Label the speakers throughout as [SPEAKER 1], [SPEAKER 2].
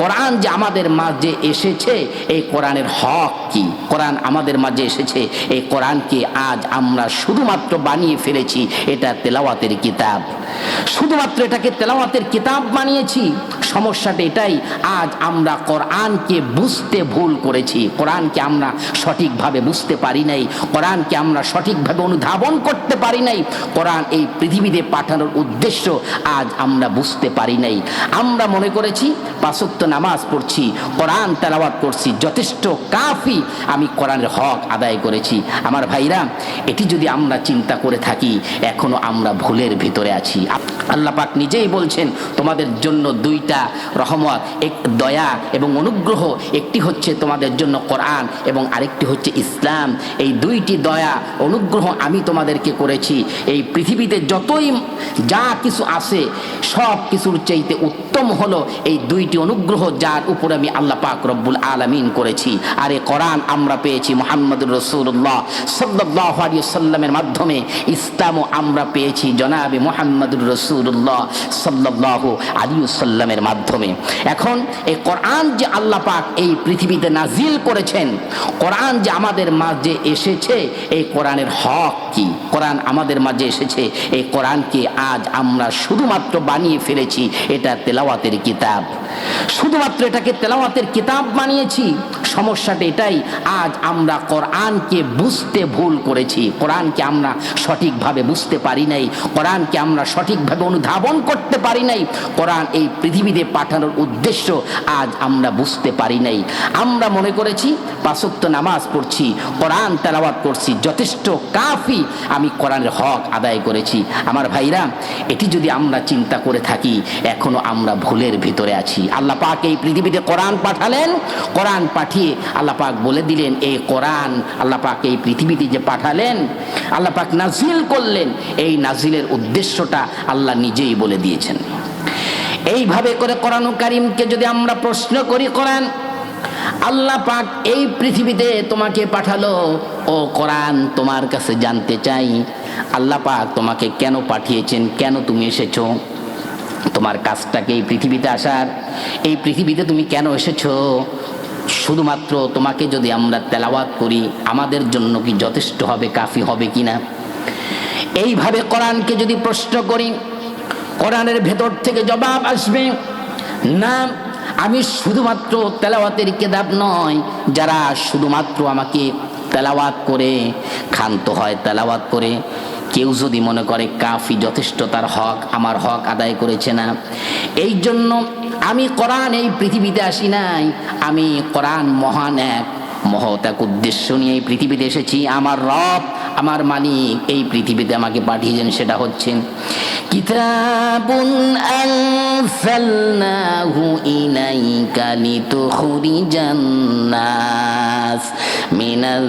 [SPEAKER 1] কোরআন যে আমাদের মাঝে এসেছে, এই কোরআনের হক কি? কোরআন আমাদের মাঝে এসেছে, এই কোরআনকে আজ আমরা শুধুমাত্র বানিয়ে ফেলেছি, এটা তেলাওয়াতের কিতাব। শুধুমাত্র এটাকে তেলাওয়াতের কিতাব বানিয়েছি। সমস্যাটা এটাই, আজ আমরা কোরআনকে বুঝতে ভুল করেছি। কোরআনকে আমরা সঠিকভাবে বুঝতে পারি নাই। কোরআনকে আমরা সঠিকভাবে অনুধাবন করতে পারি নাই। কোরআন এই পৃথিবীতে পাঠানোর উদ্দেশ্য আজ আমরা বুঝতে পারি নাই। আমরা মনে করেছি, পাঁচক্ত নামাজ পড়ছি, কোরআন তেলাওয়াত করছি, যথেষ্ট কাফি আমি কোরআনের হক আদায় করেছি। আমার ভাইরা, এটি যদি আমরা চিন্তা করে থাকি, এখনও আমরা ভুলের ভিতরে আছি। আল্লাহ পাক নিজেই বলছেন, তোমাদের জন্য দুইটা রহমত, এক দয়া এবং অনুগ্রহ, একটি হচ্ছে তোমাদের জন্য কোরআন এবং আরেকটি হচ্ছে ইসলাম। এই দুইটি দয়া, অনুগ্রহ আমি তোমাদেরকে করেছি। এই পৃথিবীতে যতই যা কিছু আছে, সব কিছুর চাইতে উত্তম হলো এই দুইটি অনুগ্রহ যার উপর আমি আল্লাহ পাক রব্বুল আলামিন করেছি। আর এ কোরআন আমরা পেয়েছি মোহাম্মদুর রসুল্লাহ সাল্লাহ সাল্লামের মাধ্যমে। ইসলামও আমরা পেয়েছি জনাবে মোহাম্মদুর রসুল্লাহ সাল্লাহ আলিউসাল্লামের মাধ্যমে। এখন এই কোরআন যে আল্লাহ পাক এই পৃথিবীতে নাজিল করেছেন, কোরআন যে আমাদের মাঝে এসেছে, এই কোরআনের হক কি? কোরআন আমাদের মাঝে এসেছে, এই কোরআনকে আজ আমরা শুধুমাত্র বানিয়ে ফেলেছি, এটা তেলাওয়াতের কিতাব। শুধুমাত্র এটাকে তেলাওয়াতের কিতাব বানিয়েছি। সমস্যাটা এটাই, আজ আমরা কোরআনকে বুঝতে ভুল করেছি। কোরআনকে আমরা সঠিকভাবে বুঝতে পারি নাই। কোরআনকে আমরা সঠিকভাবে অনুধাবন করতে পারি নাই। কোরআন এই পৃথিবীতে পাঠানোর উদ্দেশ্য আজ আমরা বুঝতে পারি নাই। আমরা মনে করেছি পাঁচক্ত নামাজ পড়ছি, কোরআন তেলাওয়াত করছি, যথেষ্ট কাফি আমি কোরআনের হক আদায় করেছি। আমার ভাইরা, এটি যদি আমরা চিন্তা করে থাকি, এখনও আমরা ভুলের ভিতরে আছি। আল্লাহ পাক এই পৃথিবীতে কোরআন পাঠালেন, কোরআন পাঠিয়ে আল্লাহ পাক বলে দিলেন, এই কোরআন আল্লাহ পাক এই পৃথিবীতে যে পাঠালেন, আল্লাহ পাক নাজিল করলেন, এই নাজিলের উদ্দেশ্যটা আল্লাহ নিজেই বলে দিয়েছেন। এইভাবে করে কোরআন কারিমকে যদি আমরা প্রশ্ন করি, কোরআন, আল্লাহ পাক এই পৃথিবীতে তোমাকে পাঠালো? ও কোরআন, তোমার কাছে জানতে চাই, আল্লাহ পাক তোমাকে কেন পাঠিয়েছেন? কেন তুমি এসেছ? তোমার কাজটাকে এই পৃথিবীতে আসার। এই পৃথিবীতে তুমি কেন এসেছ? শুধুমাত্র তোমাকে যদি আমরা তেলাওয়াত করি, আমাদের জন্য কি যথেষ্ট হবে, কাফি হবে কি না এইভাবে কোরআনকে যদি প্রশ্ন করি, কোরআনের ভেতর থেকে জবাব আসবে, না, আমি শুধুমাত্র তেলাওয়াতের কেদাব নয়, যারা শুধুমাত্র আমাকে তেলাওয়াত করে, ক্ষান্ত হয় তেলাওয়াত করে কেউ যদি মনে করে কাফি যথেষ্ট তার হক, আমার হক আদায় করেছে না। এই জন্য আমি কোরআন এই পৃথিবীতে আসি নাই। আমি কোরআন মহান এক মহৎ এক উদ্দেশ্য নিয়ে এই পৃথিবীতে এসেছি। আমার রব, আমার মালিক এই পৃথিবীতে আমাকে পাঠিয়েছেন, সেটা হচ্ছে কিতাবুন নাস মিনাল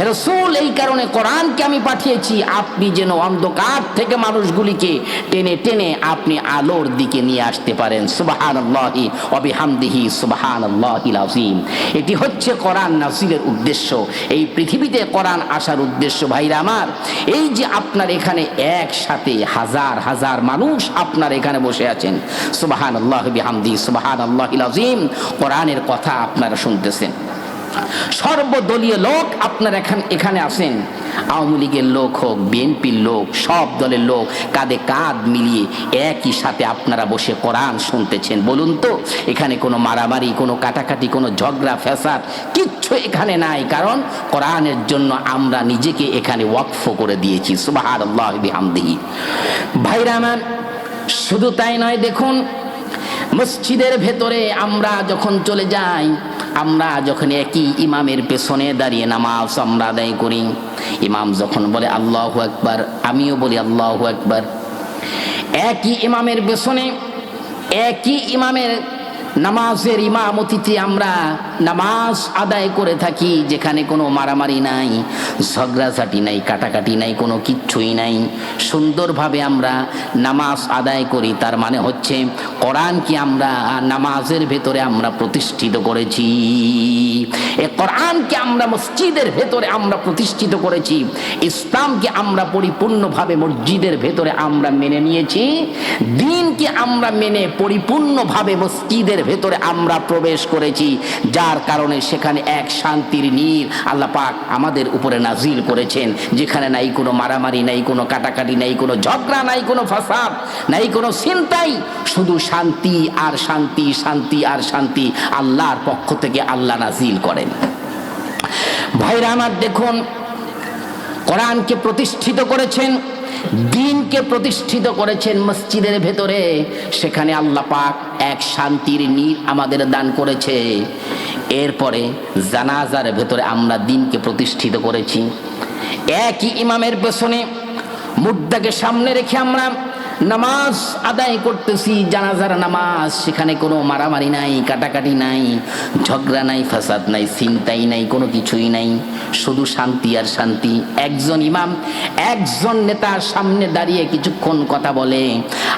[SPEAKER 1] রসুল, এই কারণে কোরআনকে আমি পাঠিয়েছি। আপনি যেন অন্ধকার থেকে মানুষগুলিকে টেনে টেনে আপনি আলোর দিকে নিয়ে আসতে পারেন। সুবাহান আল্লাহি অবিহামদিহি সুবাহান আল্লাহিল আজিম এটি হচ্ছে কোরআন নাসিলের উদ্দেশ্য। এই পৃথিবীতে কোরআন আসার উদ্দেশ্য, ভাইরা আমার, এই যে আপনার এখানে একসাথে হাজার হাজার মানুষ আপনার এখানে বসে আছেন। সুবাহান আল্লাহ বিহামদি সুবাহান আল্লাহিল আজিম কোরআনের কথা আপনারা শুনতেছেন। সর্বদলীয় লোক আপনার এখান, এখানে আসেন। আওয়ামী লীগের লোক হোক, বিএনপির লোক, সব দলের লোক, কাঁধে কাঁধ মিলিয়ে একই সাথে আপনারা বসে কোরআন শুনতেছেন। বলুন তো, এখানে কোনো মারামারি, কোনো কাটাকাটি, কোনো ঝগড়া, ফ্যাসাদ কিচ্ছু এখানে নাই। কারণ কোরআনের জন্য আমরা নিজেকে এখানে ওয়াকফ করে দিয়েছি। সুবাহ বিহামদিহি। ভাইরা শুধু তাই নয়, দেখুন, মসজিদের ভেতরে আমরা যখন চলে যাই আমরা যখন একই ইমামের পেছনে দাঁড়িয়ে নামাজ আমরা আদায় করি, ইমাম যখন বলে, আল্লাহ একবার আমিও বলি, আল্লাহ একবার একই ইমামের পেছনে, একই ইমামের নামাজের ইমামতিতে আমরা নামাজ আদায় করে থাকি, যেখানে কোনো মারামারি নাই, ঝগড়াঝাটি নাই, কাটাকাটি নাই, কোনো কিচ্ছুই নাই। সুন্দরভাবে আমরা নামাজ আদায় করি, তার মানে হচ্ছে কোরআনকে আমরা নামাজের ভেতরে আমরা প্রতিষ্ঠিত করেছি। এ কোরআনকে আমরা মসজিদের ভেতরে আমরা প্রতিষ্ঠিত করেছি, ইসলামকে আমরা পরিপূর্ণভাবে মসজিদের ভেতরে আমরা মেনে নিয়েছি, দিনকে আমরা মেনে পরিপূর্ণভাবে মসজিদের ভেতরে আমরা প্রবেশ করেছি, যার কারণে সেখানে এক শান্তির নীর আল্লাহ পাক আমাদের উপরে নাজিল করেছেন, যেখানে নাই কোনো মারামারি, নাই কোনো কাটাকাটি, নাই কোনো ঝগড়া, নাই কোনো ফাসাদ, নাই কোনো চিন্তাই শুধু শান্তি আর শান্তি শান্তি আর শান্তি আল্লাহর পক্ষ থেকে আল্লাহ নাজিল করেন। ভাইরা আমার দেখুন, কোরআনকে প্রতিষ্ঠিত করেছেন, দিনকে প্রতিষ্ঠিত করেছেন মসজিদের ভেতরে, সেখানে আল্লাহ পাক এক শান্তির নীর আমাদের দান করেছে। এরপরে জানাজার ভেতরে আমরা দিনকে প্রতিষ্ঠিত করেছি। একই ইমামের পেছনে মুদ্রাকে সামনে রেখে আমরা নামাজ আদায় করতেছি, জানাজার নামাজ, সেখানে কোনো মারামারি নাই, কাটাকাটি নাই, ঝগড়া নাই, ফাসাদ নাই চিন্তাই নাই, কোনো কিছুই নাই, শুধু শান্তি আর শান্তি। একজন ইমাম, একজন নেতার সামনে দাঁড়িয়ে কিছুক্ষণ কথা বলে।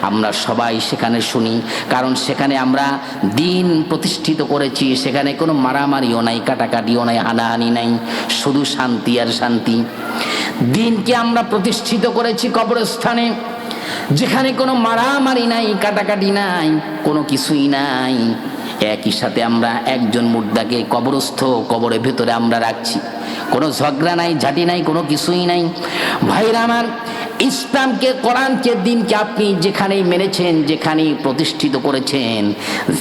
[SPEAKER 1] আমরা সবাই সেখানে শুনি, কারণ সেখানে আমরা দিন প্রতিষ্ঠিত করেছি, সেখানে কোনো মারামারিও নাই, কাটাকাটিও নাই, হানাহানি নাই, শুধু শান্তি আর শান্তি। দিনকে আমরা প্রতিষ্ঠিত করেছি কবরস্থানে। যেখানে কোনো মারামারি নাই, কাটাকাটি নাই, কোনো কিছুই নাই। একই সাথে আমরা একজন মুর্দাকে কবরস্থ কবরের ভেতরে আমরা রাখছি। কোনো ঝগড়া নাই, ঝাঁটি নাই, কোনো কিছুই নাই। ভাইরা আমার ইসলামকে, কোরআনকে, দিনকে আপনি যেখানেই মেনেছেন, যেখানেই প্রতিষ্ঠিত করেছেন,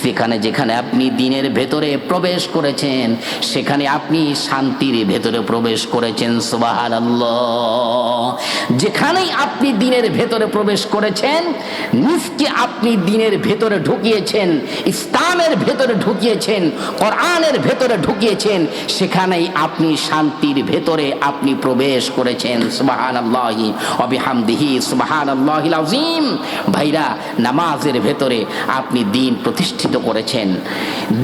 [SPEAKER 1] যেখানে যেখানে আপনি দিনের ভেতরে প্রবেশ করেছেন, সেখানে আপনি শান্তির ভেতরে প্রবেশ করেছেন সুবাহান যেখানেই আপনি দিনের ভেতরে প্রবেশ করেছেন, নিজকে আপনি দিনের ভেতরে ঢুকিয়েছেন, ইসলামের ভেতরে ঢুকিয়েছেন, কোরআনের ভেতরে ঢুকিয়েছেন, সেখানেই আপনি শান্তির ভেতরে আপনি প্রবেশ করেছেন সুবাহান আল্লাহি অবিহামদিহি সুবাহান আল্লাহিল আজিম ভাইরা, নামাজের ভেতরে আপনি দিন প্রতিষ্ঠিত করেছেন।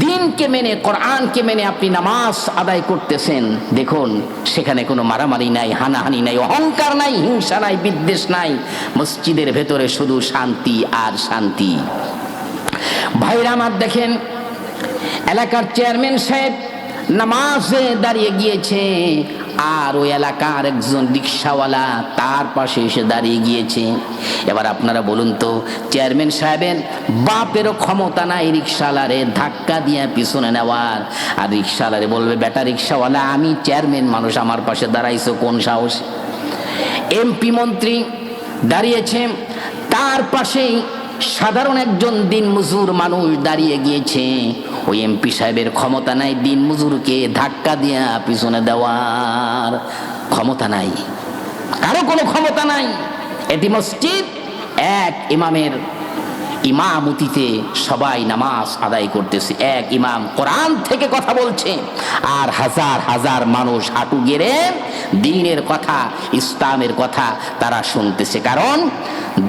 [SPEAKER 1] দিনকে মেনে, কোরআনকে মেনে আপনি নামাজ আদায় করতেছেন। দেখুন, সেখানে কোনো মারামারি নাই, হানাহানি নাই, অহংকার নাই, হিংসা নাই, বিদ্বেষ নাই। মসজিদের ভেতরে শুধু শান্তি আর শান্তি। ভাইরা, আমার দেখেন, এলাকার চেয়ারম্যান সাহেব নামাজে দাঁড়িয়ে গিয়েছে। আর ওই এলাকার একজন রিক্সাওয়ালা তার পাশে এসে দাঁড়িয়ে গিয়েছে। এবার আপনারা বলুন তো, চেয়ারম্যান সাহেবের বাপেরও ক্ষমতা নাই রিক্সাওয়ালারে ধাক্কা দিয়ে পিছনে নেওয়ার। আর রিক্সাওয়ালারে বলবে, বেটা রিক্সাওয়ালা, আমি চেয়ারম্যান মানুষ, আমার পাশে দাঁড়াইছো কোন সাহস? এমপি মন্ত্রী দাঁড়িয়েছে, তার পাশেই সাধারণ একজন দিন মজুর মানুষ দাঁড়িয়ে গিয়েছে। ওই এমপি সাহেবের ক্ষমতা নাই, দিন মজুরকে ধাক্কা দিয়া পিছনে দেওয়ার ক্ষমতা নাই। কারও কোনো ক্ষমতা নাই। এটি মসজিদ, এক ইমামের ইমামতিতে সবাই নামাজ আদায় করতেছে। এক ইমাম কোরআন থেকে কথা বলছে, আর হাজার হাজার মানুষ হাঁটু গেড়ে দিনের কথা, ইসলামের কথা তারা শুনতেছে। কারণ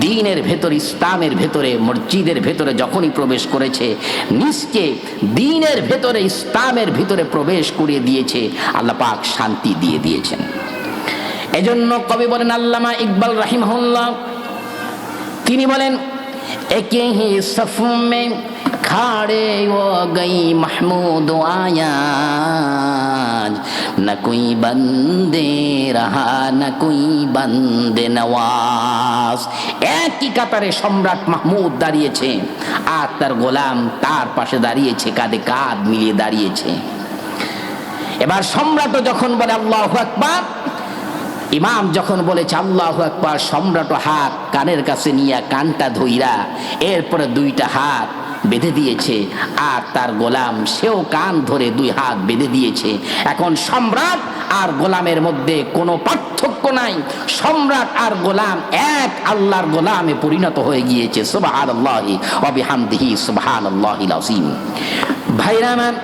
[SPEAKER 1] দিনের ভেতর, ইসলামের ভেতরে, মসজিদের ভেতরে যখনই প্রবেশ করেছে, নিজকে দিনের ভেতরে, ইসলামের ভিতরে প্রবেশ করিয়ে দিয়েছে, আল্লাহ পাক শান্তি দিয়ে দিয়েছেন। এজন্য কবি বলেন আল্লামা ইকবাল রাহিমহুল্লাহ, তিনি বলেন एके ही सफ में खाड़े हो गई महमूद आयाज न कोई बंदे रहा न कोई बंदे নওয়াজ একই কাতারে সম্রাট মাহমুদ দাঁড়িয়েছে আর তার গোলাম তার পাশে দাঁড়িয়েছে কাঁধে কাঁধ মিলিয়ে দাঁড়িয়েছে এবার সম্রাটও যখন বলে আল্লাহ আকবার ইমাম যখন বলেছে, আল্লাহ একবার সম্রাট হাত কানের কাছে নিয়ে কানটা ধইরা এরপরে দুইটা হাত বেঁধে দিয়েছে আর তার গোলাম, সেও কান ধরে দুই হাত বেঁধে দিয়েছে। এখন সম্রাট আর গোলামের মধ্যে কোনো পার্থক্য নাই। সম্রাট আর গোলাম এক, আল্লাহর গোলামে পরিণত হয়ে গিয়েছে। সুবাহান আল্লাহি অবিহামদিহি সুবাহান আল্লাহিল আসিম ভাইরা আমার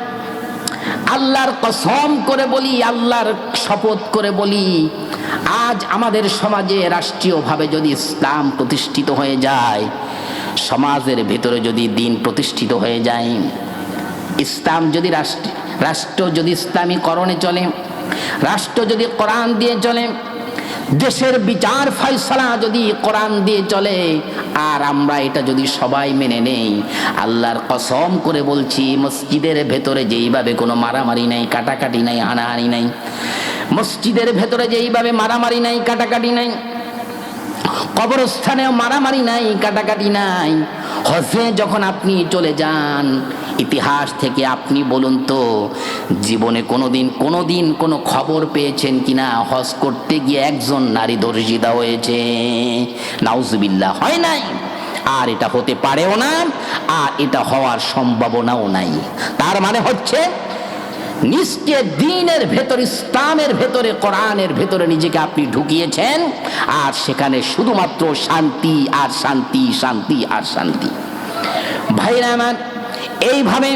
[SPEAKER 1] আল্লাহর কসম করে বলি, আল্লাহর শপথ করে বলি, আজ আমাদের সমাজে রাষ্ট্রীয়ভাবে যদি ইসলাম প্রতিষ্ঠিত হয়ে যায়, সমাজের ভেতরে যদি দিন প্রতিষ্ঠিত হয়ে যায়, ইসলাম যদি রাষ্ট্র রাষ্ট্র যদি ইসলামীকরণে চলে, রাষ্ট্র যদি কোরআন দিয়ে চলে দেশের বিচার ফয়সলা যদি কোরআন দিয়ে চলে, আর আমরা এটা যদি সবাই মেনে নেই, আল্লাহর কসম করে বলছি, মসজিদের ভেতরে যেইভাবে কোনো মারামারি নাই, কাটাকাটি নাই হানাহানি নাই, মসজিদের ভেতরে যেইভাবে মারামারি নাই, কাটাকাটি নাই, কবরস্থানেও মারামারি নাই, কাটাকাটি নাই, হজে যখন আপনি চলে যান ইতিহাস থেকে আপনি বলুন তো, জীবনে কোনো দিন কোনো দিন কোনো খবর পেয়েছেন কিনা? হজ করতে গিয়ে একজন নারী দর্জিদা হয়েছে। নাউজবিল্লা হয় নাই? আর এটা হতে পারেও না, আর এটা হওয়ার সম্ভাবনাও নাই। তার মানে হচ্ছে, নিশ্চয় দিনের ভেতর, ইসলামের ভেতরে, কোরআনের ভেতরে নিজেকে আপনি ঢুকিয়েছেন, আর সেখানে শুধুমাত্র শান্তি আর শান্তি শান্তি আর শান্তি। ভাইরা আমার এইভাবে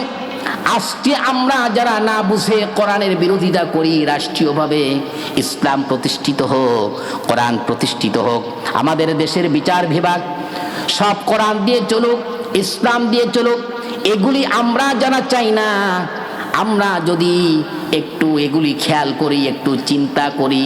[SPEAKER 1] আজকে আমরা যারা না বুঝে কোরআনের বিরোধিতা করি রাষ্ট্রীয়ভাবে ইসলাম প্রতিষ্ঠিত হোক, কোরআন প্রতিষ্ঠিত হোক, আমাদের দেশের বিচার বিভাগ সব কোরআন দিয়ে চলুক, ইসলাম দিয়ে চলুক, এগুলি আমরা জানা চাই না। আমরা যদি একটু এগুলি খেয়াল করি, একটু চিন্তা করি।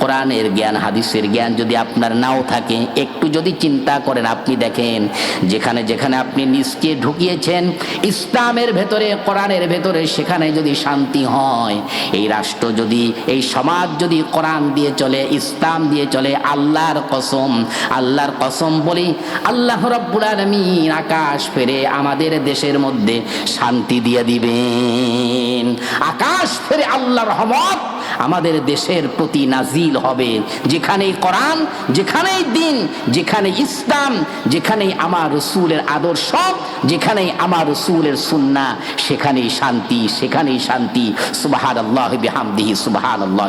[SPEAKER 1] কোরআনের জ্ঞান, হাদিসের জ্ঞান যদি আপনার নাও থাকে, একটু যদি চিন্তা করেন, আপনি দেখেন যেখানে যেখানে আপনি নিজকে ঢুকিয়েছেন, ইসলামের ভেতরে, কোরআনের ভেতরে, সেখানে যদি শান্তি হয়, এই রাষ্ট্র যদি, এই সমাজ যদি কোরআন দিয়ে চলে, ইসলাম দিয়ে চলে, আল্লাহর কসম আল্লাহর কসম বলি, আল্লাহ রব্বুল আলমিন আকাশ ফেরে আমাদের দেশের মধ্যে শান্তি দিয়ে দিবেন। আকাশ ফেরে আল্লাহর রহমত আমাদের দেশের প্রতি নাজিল হবে। যেখানেই কোরআন, যেখানেই দিন যেখানে ইসলাম, যেখানেই আমার রসুলের আদর্শ, যেখানেই আমার রসুলের সুন্না সেখানেই শান্তি সেখানেই শান্তি। সুবাহান আল্লাহ বিহামদিহি সুবাহান আল্লাহ